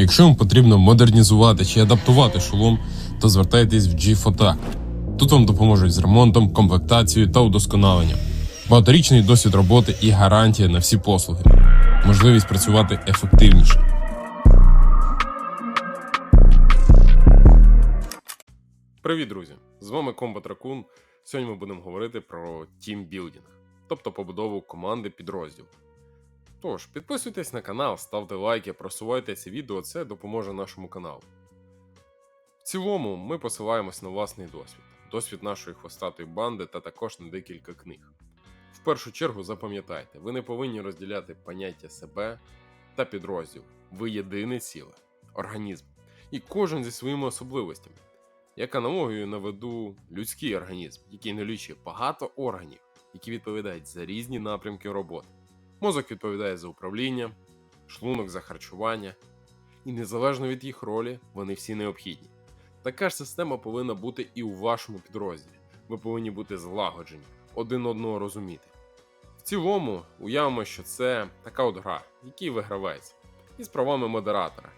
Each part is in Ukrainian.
Якщо вам потрібно модернізувати чи адаптувати шолом, то звертайтесь в G-Fotac. Тут вам допоможуть з ремонтом, комплектацією та удосконаленням. Багаторічний досвід роботи і гарантія на всі послуги. Можливість працювати ефективніше. Привіт, друзі! З вами Комбат Ракун. Сьогодні ми будемо говорити про тімбілдинг, тобто побудову команди підрозділ. Тож, підписуйтесь на канал, ставте лайки, просувайте це відео, це допоможе нашому каналу. В цілому, ми посилаємось на власний досвід, досвід нашої хвостатої банди та також на декілька книг. В першу чергу запам'ятайте, ви не повинні розділяти поняття себе та підрозділ. Ви єдине ціле, організм, і кожен зі своїми особливостями. Як аналогію наведу людський організм, який налічує багато органів, які відповідають за різні напрямки роботи. Мозок відповідає за управління, шлунок за харчування, і незалежно від їх ролі, вони всі необхідні. Така ж система повинна бути і у вашому підрозділі. Ви повинні бути злагоджені, один одного розуміти. В цілому, уявимо, що це така от гра, в якій ви гравець, із правами модератора.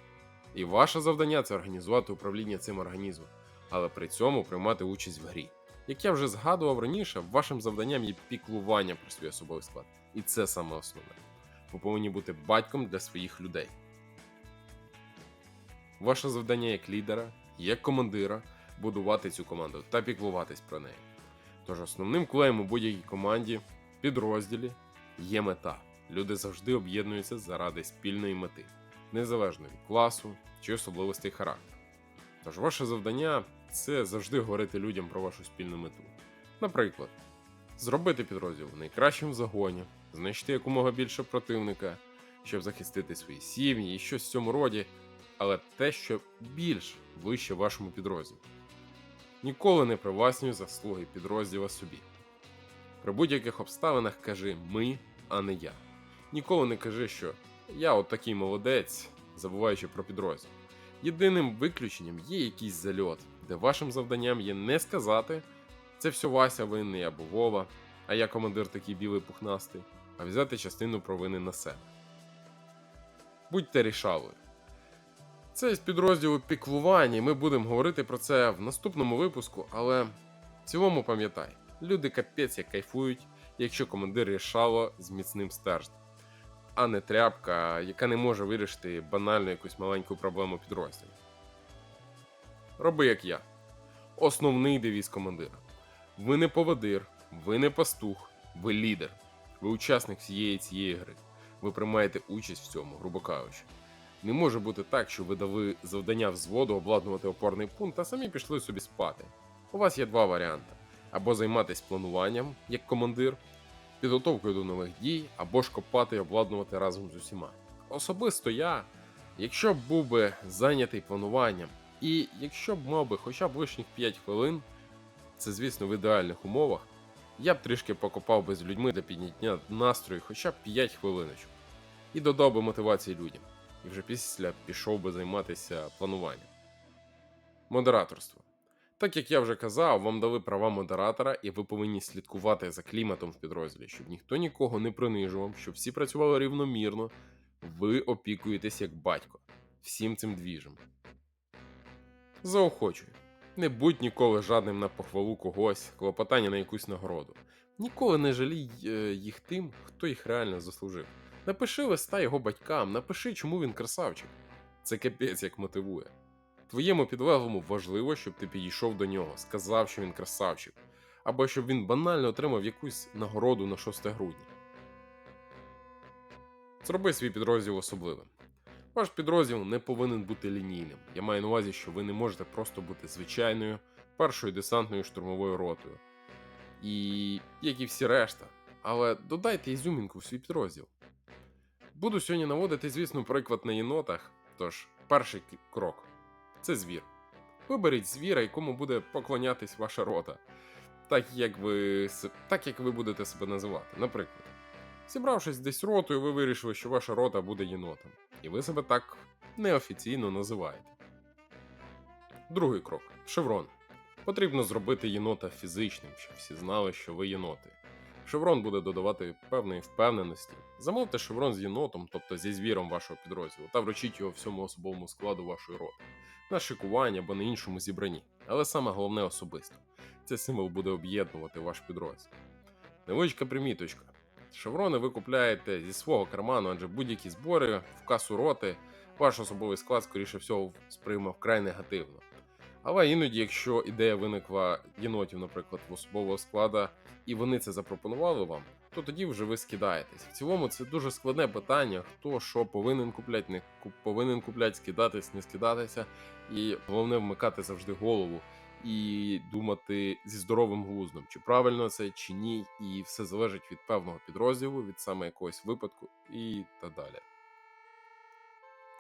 І ваше завдання це організувати управління цим організмом, але при цьому приймати участь в грі. Як я вже згадував раніше, вашим завданням є піклування про свій особовий склад. І це саме основне. Ви повинні бути батьком для своїх людей. Ваше завдання як лідера, як командира будувати цю команду та піклуватись про неї. Тож основним клеєм у будь-якій команді, підрозділі є мета. Люди завжди об'єднуються заради спільної мети, незалежно від класу чи особливостей характеру. Тож ваше завдання це завжди говорити людям про вашу спільну мету. Наприклад, зробити підрозділ в загоні, знайти якомога більше противника, щоб захистити свої сім'ї і щось в цьому роді, але те, що більш вище вашому підрозділу. Ніколи не привласнюй заслуги підрозділа собі. При будь-яких обставинах кажи ми, а не я. Ніколи не кажи, що я от такий молодець, забуваючи про підрозділ. Єдиним виключенням є якийсь зальот, де вашим завданням є не сказати це все Вася винний або Вова, а я командир такий білий пухнастий, а взяти частину провини на себе. Будьте рішалою. Це із підрозділу піклування, і ми будемо говорити про це в наступному випуску, але в цілому пам'ятай, люди капець як кайфують, якщо командир рішало з міцним стержнем, а не тряпка, яка не може вирішити банальну якусь маленьку проблему підрозділу. Роби як я. Основний девіз командира. Ви не поводир, ви не пастух, ви лідер. Ви учасник всієї цієї гри. Ви приймаєте участь в цьому, грубо кажучи. Не може бути так, що ви дали завдання взводу обладнувати опорний пункт, а самі пішли собі спати. У вас є два варіанти: або займатися плануванням як командир, підготовкою до нових дій, або ж копати і обладнувати разом з усіма. Особисто я, якщо б був би зайнятий плануванням, і якщо б мав би хоча б лишніх 5 хвилин, це звісно в ідеальних умовах, я б трішки покопав би з людьми для підняття настрою хоча б 5 хвилиночок і додав би мотивації людям. І вже після пішов би займатися плануванням. Модераторство. Так як я вже казав, вам дали права модератора, і ви повинні слідкувати за кліматом в підрозділі, щоб ніхто нікого не принижував, щоб всі працювали рівномірно. Ви опікуєтесь як батько всім цим двіжем. Заохочую. Не будь ніколи жадним на похвалу когось, клопотання на якусь нагороду. Ніколи не жалій е, їх тим, хто їх реально заслужив. Напиши листа його батькам, напиши, чому він красавчик. Це капець як мотивує. Твоєму підлеглому важливо, щоб ти підійшов до нього, сказав, що він красавчик, або щоб він банально отримав якусь нагороду на 6 грудня. Зроби свій підрозділ особливим. Ваш підрозділ не повинен бути лінійним. Я маю на увазі, що ви не можете просто бути звичайною першою десантною штурмовою ротою. І як і всі решта. Але додайте ізюмінку в свій підрозділ. Буду сьогодні наводити, звісно, приклад на єнотах. Тож, перший крок це звір. Виберіть звіра, якому буде поклонятись ваша рота, так як ви, так як ви будете себе називати. Наприклад, зібравшись десь ротою, ви вирішили, що ваша рота буде єнотом, і ви себе так неофіційно називаєте. Другий крок шеврон. Потрібно зробити єнота фізичним, щоб всі знали, що ви єноти. Шеврон буде додавати певної впевненості. Замовте шеврон з єнотом, тобто зі звіром вашого підрозділу, та вручіть його всьому особовому складу вашої роти, на шикуванні або на іншому зібранні. Але саме головне особисто. Цей символ буде об'єднувати ваш підрозділ. Невеличка приміточка. Шеврони ви купляєте зі свого карману, адже будь-які збори в касу роти ваш особовий склад, скоріше всього, сприйме вкрай негативно. Але іноді, якщо ідея виникла єнотів, наприклад, в особового складу, і вони це запропонували вам, то тоді вже ви скидаєтесь. В цілому це дуже складне питання, хто що повинен купляти, не повинен купляти, скидатись, не скидатися. І головне вмикати завжди голову і думати зі здоровим глуздом, чи правильно це, чи ні, і все залежить від певного підрозділу, від саме якогось випадку і так далі.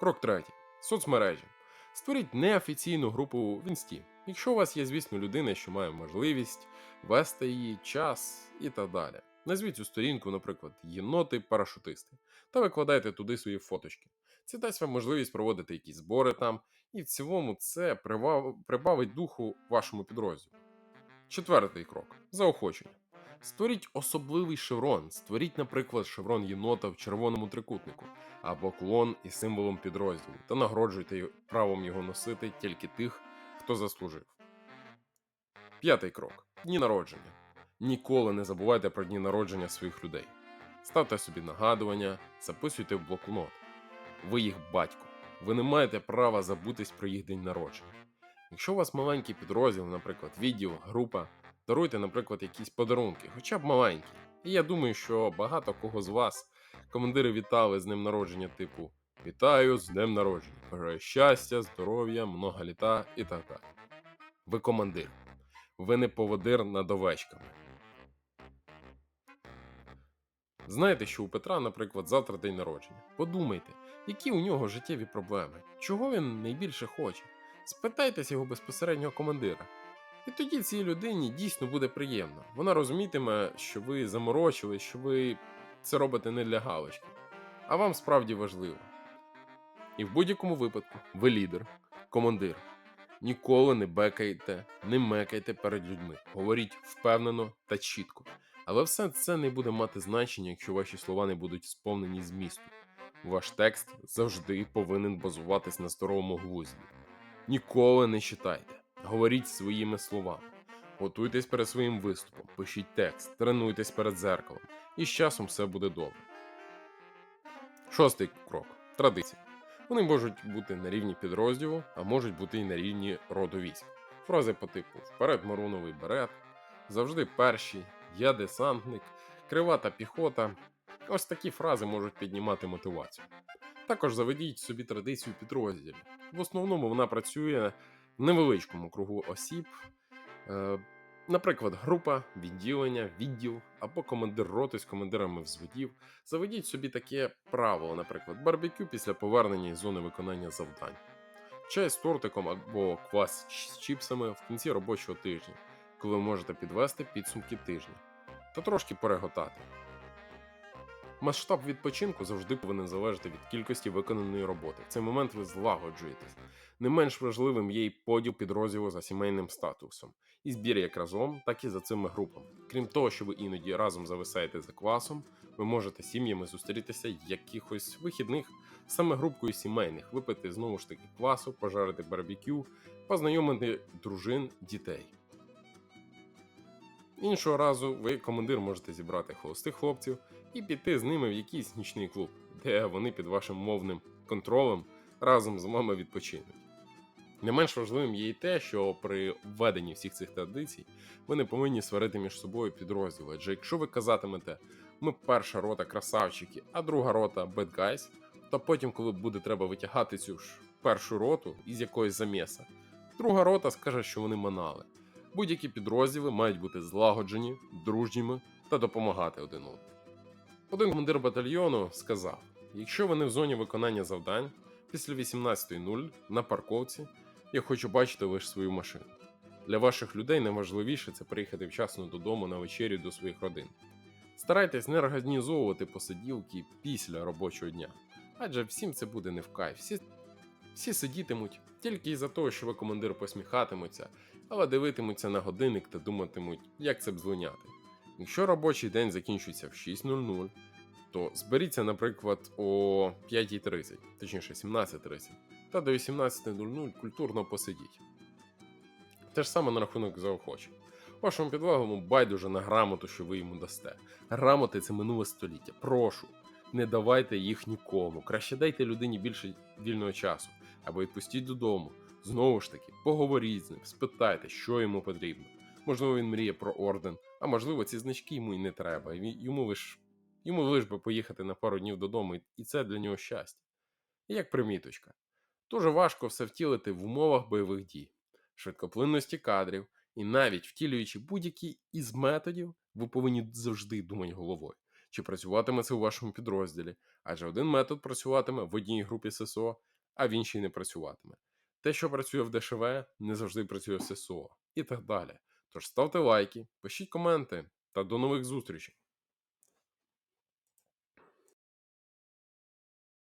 Крок третій. Соцмережі. Створіть неофіційну групу в інсті. Якщо у вас є, звісно, людина, що має можливість вести її, час і так далі. Назвіть цю сторінку, наприклад, єноти-парашутисти, та викладайте туди свої фоточки. Це дасть вам можливість проводити якісь збори там, і в цілому це прибавить духу вашому підрозділу. Четвертий крок заохочення. Створіть особливий шеврон. Створіть, наприклад, шеврон єнота в червоному трикутнику або клон із символом підрозділу та нагороджуйте правом його носити тільки тих, хто заслужив. П'ятий крок дні народження. Ніколи не забувайте про дні народження своїх людей. Ставте собі нагадування, записуйте в блокнот. Ви їх батько. Ви не маєте права забутись про їх день народження. Якщо у вас маленький підрозділ, наприклад, відділ, група, даруйте, наприклад, якісь подарунки, хоча б маленькі. І я думаю, що багато кого з вас командири вітали з днем народження, типу Вітаю з днем народження. Бажаю щастя, здоров'я, много літа і так далі. Ви командир. Ви не поводир над овечками. Знаєте, що у Петра, наприклад, завтра день народження. Подумайте, які у нього життєві проблеми, чого він найбільше хоче. Спитайтеся його безпосереднього командира. І тоді цій людині дійсно буде приємно. Вона розумітиме, що ви заморочили, що ви це робите не для галочки, а вам справді важливо. І в будь-якому випадку ви лідер, командир. Ніколи не бекайте, не мекайте перед людьми. Говоріть впевнено та чітко. Але все це не буде мати значення, якщо ваші слова не будуть сповнені змісту. Ваш текст завжди повинен базуватись на здоровому глузді. Ніколи не читайте, говоріть своїми словами. Готуйтесь перед своїм виступом, пишіть текст, тренуйтесь перед зеркалом, і з часом все буде добре. Шостий крок традиції. Вони можуть бути на рівні підрозділу, а можуть бути і на рівні роду військ. Фрази по типу Вперед маруновий берет, завжди перші, я десантник, кривата піхота. Ось такі фрази можуть піднімати мотивацію. Також заведіть собі традицію підрозділів. В основному вона працює в невеличкому кругу осіб, е, наприклад, група, відділення, відділ або командир роти з командирами взводів. Заведіть собі таке правило, наприклад, барбекю після повернення із зони виконання завдань, чай з тортиком або квас з чіпсами в кінці робочого тижня, коли можете підвести підсумки тижня та трошки переготати. Масштаб відпочинку завжди повинен залежати від кількості виконаної роботи. В цей момент ви злагоджуєтесь. Не менш важливим є й поділ підрозділу за сімейним статусом, і збір як разом, так і за цими групами. Крім того, що ви іноді разом зависаєте за квасом, ви можете сім'ями зустрітися якихось вихідних, саме групкою сімейних, випити знову ж таки квасу, пожарити барбекю, познайомити дружин, дітей. Іншого разу ви, командир, можете зібрати холостих хлопців і піти з ними в якийсь нічний клуб, де вони під вашим мовним контролем разом з вами відпочинуть. Не менш важливим є й те, що при введенні всіх цих традицій ви не повинні сварити між собою підрозділи. Адже якщо ви казатимете, ми перша рота красавчики, а друга рота guys, то потім, коли буде треба витягати цю ж першу роту із якоїсь заміса, друга рота скаже, що вони манали. Будь-які підрозділи мають бути злагоджені, дружніми та допомагати один одному. Один командир батальйону сказав: якщо вони в зоні виконання завдань після 18.00 на парковці, я хочу бачити лише свою машину. Для ваших людей найважливіше це приїхати вчасно додому на вечерю до своїх родин. Старайтесь не організовувати посиділки після робочого дня, адже всім це буде не в кайф. Всі, всі сидітимуть тільки із-за того, що ви командир посміхатимуться, але дивитимуться на годинник та думатимуть, як це б злиняти. Якщо робочий день закінчується в 6.00, то зберіться, наприклад, о 5.30, точніше 17.30, та до 18.00 культурно посидіть. Те ж саме на рахунок заохочень. Вашому підлеглому байдуже на грамоту, що ви йому дасте. Грамоти це минуле століття. Прошу, не давайте їх нікому. Краще дайте людині більше вільного часу або відпустіть додому. Знову ж таки, поговоріть з ним, спитайте, що йому потрібно. Можливо, він мріє про орден, а можливо, ці значки йому й не треба. Йому лиш йому лиш би поїхати на пару днів додому, і- і це для нього щастя. І як приміточка. Дуже важко все втілити в умовах бойових дій, швидкоплинності кадрів, і навіть втілюючи будь-який із методів, ви повинні завжди думати головою, чи працюватиме це у вашому підрозділі, адже один метод працюватиме в одній групі ССО, а в іншій не працюватиме. Те, що працює в ДШВ, не завжди працює в ССО, і так далі. Тож ставте лайки, пишіть коменти та до нових зустрічей!